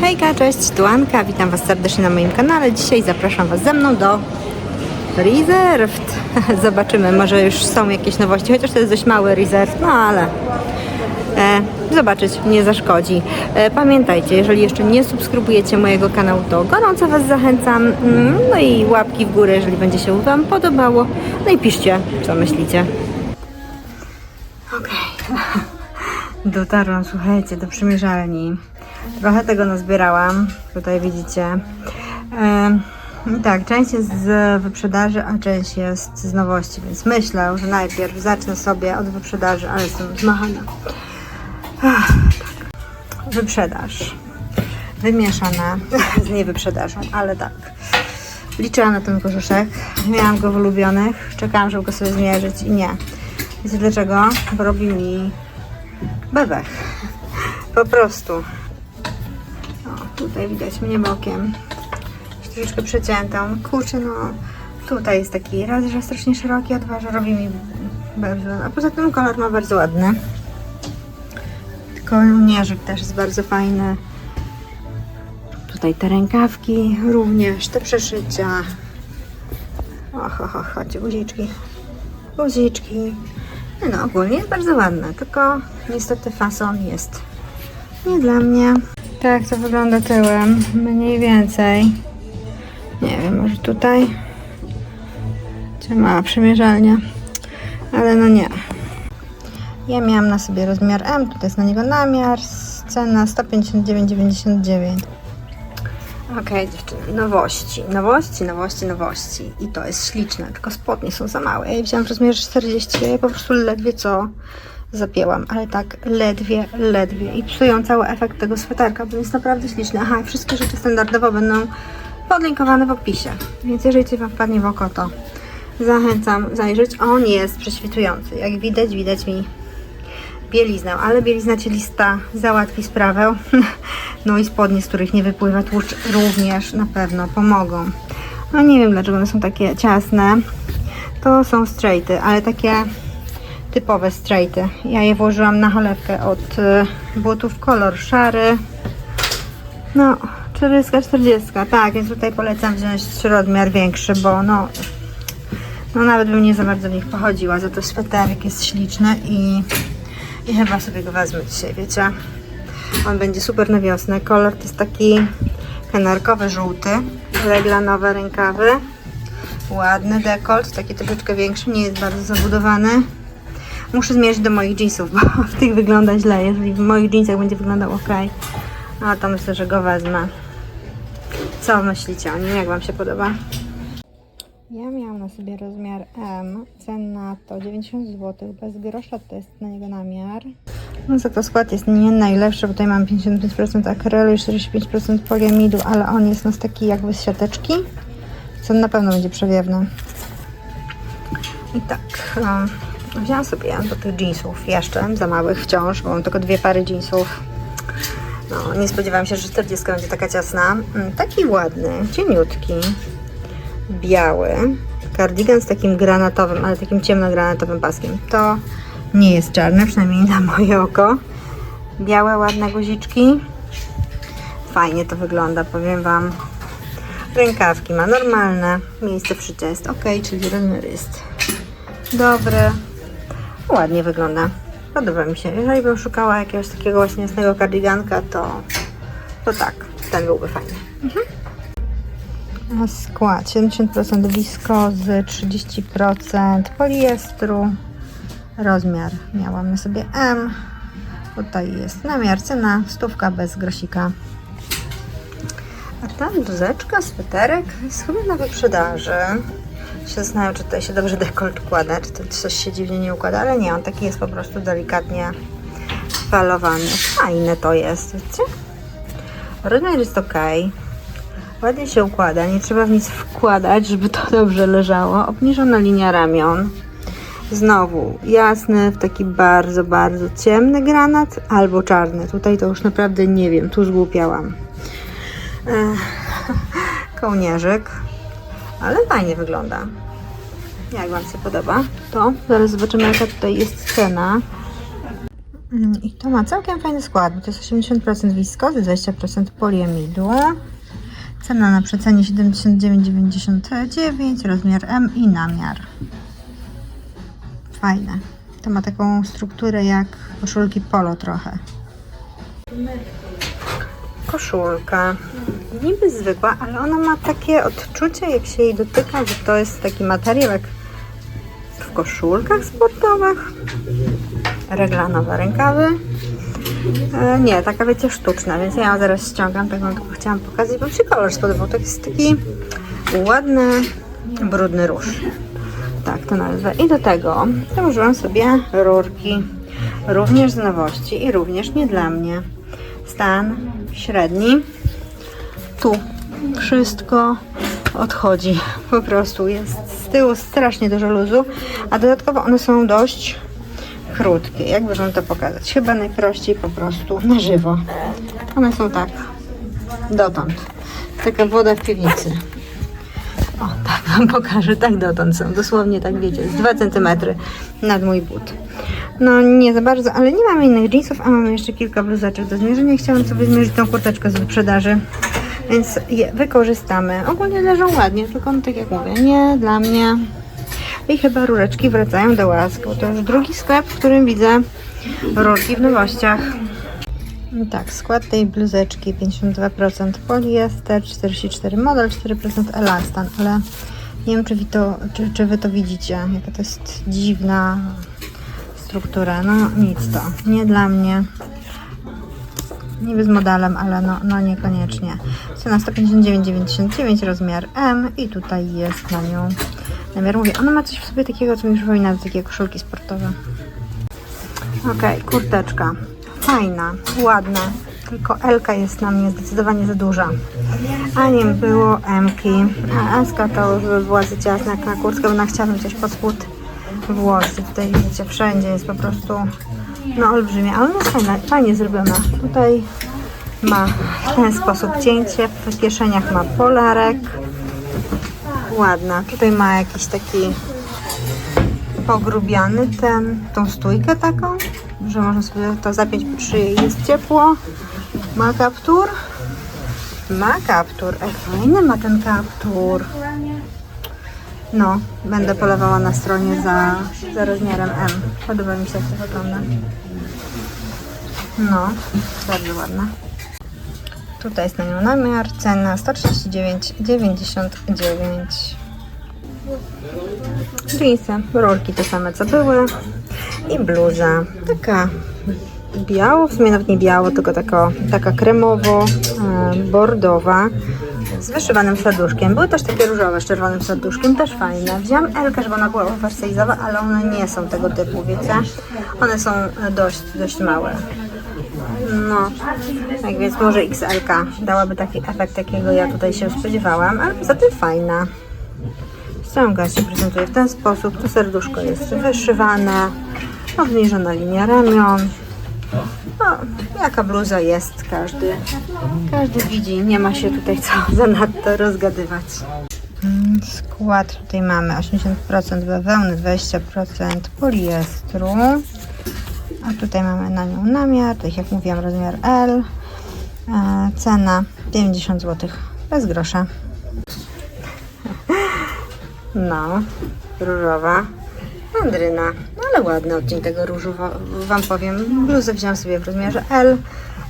Hejka, cześć, tu Anka, witam Was serdecznie na moim kanale. Dzisiaj zapraszam Was ze mną do Reserved. Zobaczymy, może już są jakieś nowości, chociaż to jest dość mały Reserved, no ale e, zobaczyć nie zaszkodzi. E, pamiętajcie, jeżeli jeszcze nie subskrybujecie mojego kanału, to gorąco Was zachęcam. Mm, No i łapki w górę, jeżeli będzie się Wam podobało. No i piszcie, co myślicie. Okej. Dotarłam, słuchajcie, do przymierzalni. Trochę tego nazbierałam, tutaj widzicie. I tak, część jest z wyprzedaży, a część jest z nowości, więc myślę, że najpierw zacznę sobie od wyprzedaży, ale jestem zmachana. Ach, tak. Wyprzedaż. Wymieszana z niewyprzedażą, ale tak. Liczyłam na ten kożuszek, miałam go w ulubionych, czekałam, żeby go sobie zmierzyć i nie. Wiecie dlaczego? Bo robi mi bebech. Po prostu. Tutaj widać mnie bokiem. Troszeczkę przeciętą. Kurczę, no tutaj jest taki raz, że strasznie szeroki, a dwa, że robi mi bebech. A poza tym kolor ma bardzo ładny. Kołnierzyk też jest bardzo fajny. Tutaj te rękawki również, te przeszycia. Och, och, och, chodźcie, guziczki. Guziczki. No ogólnie jest bardzo ładne, tylko niestety fason jest nie dla mnie. Tak to wygląda tyłem, mniej więcej. Nie wiem, może tutaj. Czy mała przymierzalnia. Ale no nie. Ja miałam na sobie rozmiar M, tutaj jest na niego namiar, cena 159,99. Okej, dziewczyny, nowości, nowości, nowości, nowości. I to jest śliczne, tylko spodnie są za małe. Ja wziąłam rozmiar 40, ja je po prostu ledwie co zapięłam, ale tak ledwie, ledwie. I psują cały efekt tego sweterka, bo jest naprawdę śliczny. Aha, wszystkie rzeczy standardowo będą podlinkowane w opisie. Więc jeżeli coś Wam wpadnie w oko, to zachęcam zajrzeć. On jest prześwitujący. Jak widać, widać mi bieliznę, ale bielizna cielista załatwi sprawę. No i spodnie, z których nie wypływa tłuszcz również na pewno pomogą. No nie wiem dlaczego one są takie ciasne. To są straighty, ale takie typowe straighty. Ja je włożyłam na cholewkę od y, butów kolor szary. No, 40, 40, tak, więc tutaj polecam wziąć rozmiar większy, bo no, no nawet bym nie za bardzo w nich pochodziła. Za to sweterek jest śliczny i, i chyba sobie go wezmę dzisiaj, wiecie. On będzie super na wiosnę. Kolor to jest taki kanarkowy, żółty. Reglanowe rękawy. Ładny dekolt, taki troszeczkę większy, nie jest bardzo zabudowany. Muszę zmierzyć do moich jeansów, bo w tych wygląda źle. Jeżeli w moich jeansach będzie wyglądał ok, no to myślę, że go wezmę. Co myślicie o nim? Jak Wam się podoba? Ja miałam na sobie rozmiar M. Cena to 90 zł. Bez grosza to jest na niego namiar. No za to skład jest nie najlepszy, bo tutaj mam 55% akrylu i 45% poliamidu, ale on jest nas taki jakby z siateczki, co na pewno będzie przewiewny. I tak, wzięłam sobie do tych jeansów jeszcze, za małych wciąż, bo mam tylko dwie pary jeansów. No, nie spodziewałam się, że 40 będzie taka ciasna. Mm, Taki ładny, cieniutki, biały. Kardigan z takim granatowym, ale takim ciemnogranatowym paskiem. To nie jest czarne, przynajmniej na moje oko. Białe, ładne guziczki. Fajnie to wygląda, powiem Wam. Rękawki ma normalne. Miejsce przycia jest ok, czyli rozmiar jest dobry. Ładnie wygląda. Podoba mi się. Jeżeli bym szukała jakiegoś takiego właśnie jasnego kardiganka, to, to tak, ten byłby fajny. A Skład 70% wiskozy, 30% poliestru. Rozmiar miałam na sobie M. Tutaj jest namiar, cena stówka bez grosika. A ta bluzeczka, sweterek jest chyba na wyprzedaży. Się zastanawiam, czy tutaj się dobrze dekolt układa, czy to coś się dziwnie nie układa, ale nie, on taki jest po prostu delikatnie falowany. Fajne to jest, wiecie? Rozmiar jest ok. Ładnie się układa, nie trzeba w nic wkładać, żeby to dobrze leżało. Obniżona linia ramion. Znowu jasny, w taki bardzo, bardzo ciemny granat albo czarny. Tutaj to już naprawdę nie wiem, tu zgłupiałam. Kołnierzyk, ale fajnie wygląda. Jak Wam się podoba? To zaraz zobaczymy, jaka tutaj jest cena. Mm, I to ma całkiem fajny skład, bo to jest 80% wiskozy, 20% poliamidu. Cena na przecenie 79,99, rozmiar M i namiar. Fajne. To ma taką strukturę jak koszulki polo trochę. Koszulka. Niby zwykła, ale ona ma takie odczucie, jak się jej dotyka, że to jest taki materiał jak w koszulkach sportowych. Reglanowe rękawy. E, nie, taka wiecie sztuczna, więc ja ją zaraz ściągam, taką tylko chciałam pokazać, bo mi się kolor spodobał. To jest taki ładny, brudny róż. Tak to nazwę. I do tego założyłam sobie rurki. Również z nowości i również nie dla mnie. Stan średni. Tu wszystko odchodzi. Po prostu jest z tyłu strasznie dużo luzu, a dodatkowo one są dość krótkie. Jakby wam to pokazać? Chyba najprościej po prostu na żywo. One są tak dotąd. Taka woda w piwnicy. O, tak wam pokażę, tak dotąd są. Dosłownie tak wiecie, z 2 cm nad mój but. No nie za bardzo, ale nie mamy innych jeansów, a mamy jeszcze kilka bluzeczek do zmierzenia. Chciałam sobie zmierzyć tą kurteczkę z wyprzedaży, więc je wykorzystamy. Ogólnie leżą ładnie, tylko no, tak jak mówię, nie dla mnie. I chyba rureczki wracają do łask, bo to już drugi sklep, w którym widzę rurki w nowościach. No tak, skład tej bluzeczki 52% poliester, 44 model, 4% elastan, ale nie wiem czy wy to, czy, czy wy to widzicie, jaka to jest dziwna struktura. No nic to, nie dla mnie. Niby z modelem, ale no, no niekoniecznie. Cena 159,99, rozmiar M i tutaj jest na nią namiar. Mówię, ona ma coś w sobie takiego, co mi przypomina takie koszulki sportowe. Okej, kurteczka. Fajna, ładna. Tylko Elka jest na mnie zdecydowanie za duża. A nie było Mki. A Eska to by była za ciasna na kurtkę, bo ona chciałabym coś pod spód włożyć. Tutaj widzicie, wszędzie jest po prostu no olbrzymie. Ale no fajnie, fajnie zrobiona. Tutaj ma w ten sposób cięcie. W kieszeniach ma polarek. Ładna. Tutaj ma jakiś taki pogrubiany ten, tą stójkę taką, że można sobie to zapiąć pod szyję jest ciepło. Ma kaptur. Ma kaptur. Ej, fajny ma ten kaptur. No, będę polewała na stronie za, za rozmiarem M. Podoba mi się, jak to wygląda. No, bardzo ładna. Tutaj jest na nią namiar, cena 139,99. Jeansy, rolki te same co były i bluza, taka biało, w sumie nawet nie biało, tylko taka, taka kremowo e, z wyszywanym serduszkiem. Były też takie różowe z czerwonym serduszkiem, też fajne. Wziąłam Elkę, żeby ona była oversize'owa, ale one nie są tego typu, wiecie? One są e, dość, dość małe. No, tak więc może XL dałaby taki efekt, jakiego ja tutaj się spodziewałam, ale poza tym fajna. Ściąga się prezentuje w ten sposób. To serduszko jest wyszywane, obniżona linia ramion. No, jaka bluza jest, każdy, każdy widzi. Nie ma się tutaj co zanadto rozgadywać. Skład tutaj mamy 80% bawełny, 20% poliestru. A tutaj mamy na nią namiar, tak jak mówiłam, rozmiar L. E, cena 50 zł, bez grosza. No, różowa. Andryna, no ale ładny odcień tego różu, wa- wam powiem. Bluzę wziąłam sobie w rozmiarze L.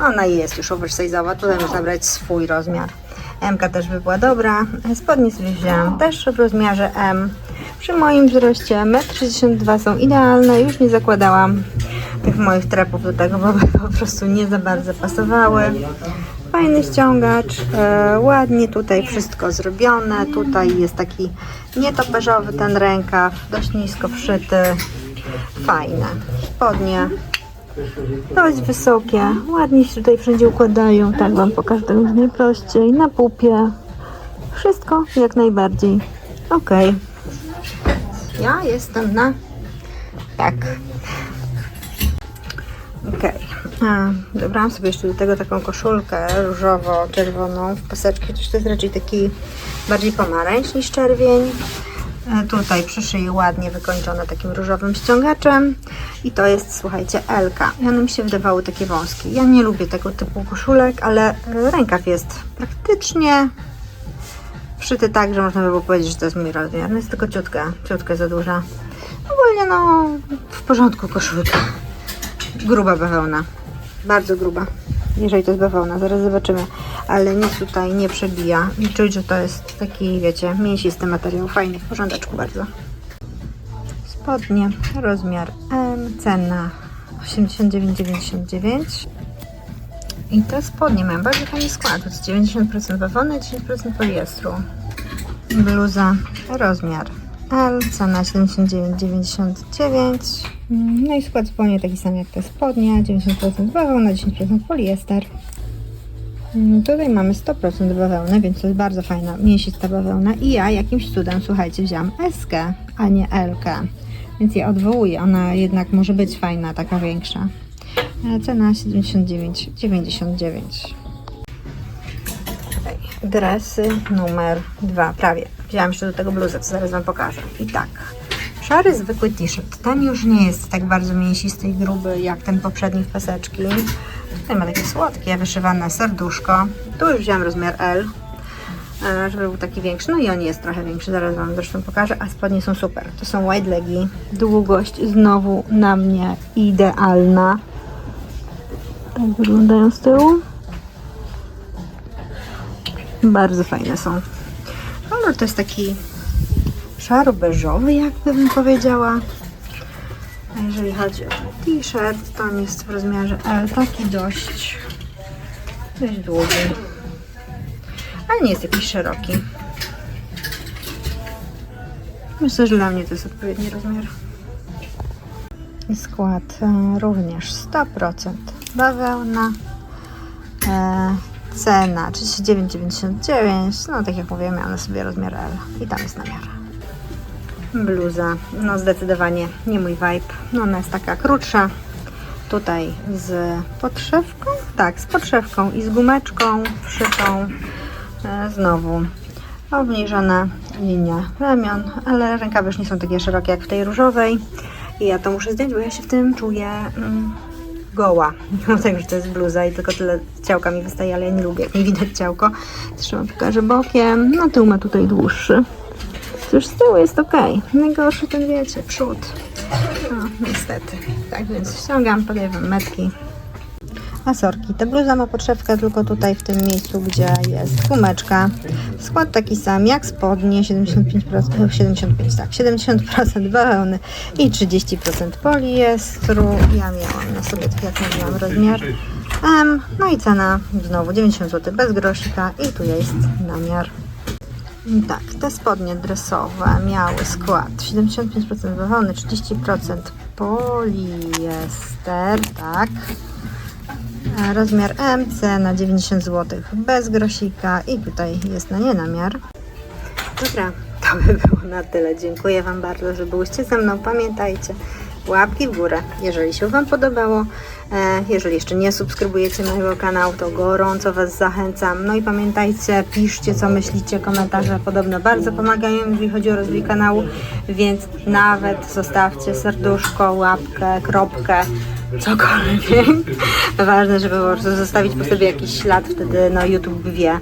Ona jest już oversize'owa, tutaj można brać swój rozmiar. M też by była dobra. Spodnie sobie wzięłam też w rozmiarze M. Przy moim wzroście 1,62 m są idealne. Już nie zakładałam tych moich trepów do tego, bo po prostu nie za bardzo pasowały. Fajny ściągacz, e, ładnie tutaj wszystko zrobione. Tutaj jest taki nietoperzowy ten rękaw, dość nisko wszyty. Fajne. Spodnie dość wysokie, ładnie się tutaj wszędzie układają. Tak Wam pokażę tak już najprościej. Na pupie. Wszystko jak najbardziej. Ok. Ja jestem na tak. Okej. A, Dobrałam sobie jeszcze do tego taką koszulkę różowo-czerwoną w paseczki, to jest raczej taki bardziej pomarańcz niż czerwień. E, Tutaj przy szyi ładnie wykończone takim różowym ściągaczem I to jest, słuchajcie, Elka. I one mi się wydawały takie wąskie. Ja nie lubię tego typu koszulek, ale rękaw jest praktycznie wszyty tak, że można by było powiedzieć, że to jest mój rozmiar. No jest tylko ciutka, ciutka za duża. Ogólnie no, w porządku koszulka. Gruba bawełna. Bardzo gruba. Jeżeli to jest bawełna, zaraz zobaczymy. Ale nic tutaj nie przebija. I czuć, że to jest taki, wiecie, mięsisty materiał. Fajny, w porządeczku bardzo. Spodnie, rozmiar M, cena 89,99. I te spodnie mają bardzo fajny skład. To jest 90% bawełny, 10% poliestru. Bluza, rozmiar L, cena 79,99. Mm, No i skład zupełnie taki sam jak te spodnie, 90% bawełna, 10% poliester. Mm, Tutaj mamy 100% bawełny, więc to jest bardzo fajna, mięsista bawełna. I ja jakimś cudem, słuchajcie, wzięłam SK, a nie LK. Więc je odwołuję. Ona jednak może być fajna, taka większa. Cena 79,99. Tutaj Dresy numer dwa, prawie. Wzięłam jeszcze do tego bluzę, co zaraz Wam pokażę. I tak, szary zwykły t-shirt. Ten już nie jest tak bardzo mięsisty i gruby jak ten poprzedni w paseczki. Tutaj ma takie słodkie, wyszywane serduszko. Tu już wzięłam rozmiar L, e, żeby był taki większy. No i on jest trochę większy, zaraz Wam zresztą pokażę. A spodnie są super. To są wide legi. Długość znowu na mnie idealna. Tak wyglądają z tyłu. Bardzo fajne są. To jest taki szaro-beżowy, jakby bym powiedziała. A jeżeli chodzi o t-shirt, to on jest w rozmiarze L, taki dość, dość długi. Ale nie jest jakiś szeroki. Myślę, że dla mnie to jest odpowiedni rozmiar. I skład e, również 100% bawełna. Cena 39,99. No tak jak mówię, miałam na sobie rozmiar L i tam jest namiar. Bluza, no zdecydowanie nie mój vibe. No ona jest taka krótsza. Tutaj z podszewką, tak, z podszewką i z gumeczką wszytą. E, znowu obniżona linia ramion, ale rękawy już nie są takie szerokie jak w tej różowej. I ja to muszę zdjąć, bo ja się w tym czuję mm, goła. Mimo tego, że to jest bluza i tylko tyle ciałka mi wystaje, ale ja nie lubię, jak nie widać ciałko. Wam pokażę bokiem. No tył ma tutaj dłuższy. Cóż, z tyłu jest ok. Najgorszy ten, wiecie, przód. No, niestety. Tak więc ściągam, podaję wam metki. Asorki. Ta bluza ma podszewkę tylko tutaj w tym miejscu, gdzie jest gumeczka. Skład taki sam jak spodnie, 75%, 75, tak, 70% bawełny i 30% poliestru. Ja miałam na sobie, tak jak mówiłam, rozmiar M. No i cena znowu 90 zł bez groszika i tu jest namiar. Tak, te spodnie dresowe miały skład 75% bawełny, 30% poliester, tak. Rozmiar MC na 90 zł bez grosika i tutaj jest na nie namiar. Dobra, to by było na tyle. Dziękuję Wam bardzo, że byłyście ze mną. Pamiętajcie, łapki w górę, jeżeli się Wam podobało. E, Jeżeli jeszcze nie subskrybujecie mojego kanału, to gorąco Was zachęcam. No i pamiętajcie, piszcie co myślicie, komentarze podobno bardzo pomagają, jeżeli chodzi o rozwój kanału, więc nawet zostawcie serduszko, łapkę, kropkę, cokolwiek. Ważne, żeby po prostu zostawić po sobie jakiś ślad, wtedy no YouTube wie,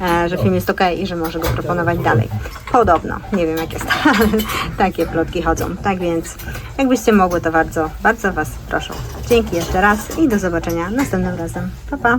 e, że film jest ok i że może go proponować dalej. Podobno, nie wiem jak jest, ale takie plotki chodzą. Tak więc, jakbyście mogły, to bardzo, bardzo Was proszę. Dzięki jeszcze raz i do zobaczenia następnym razem. Pa, pa!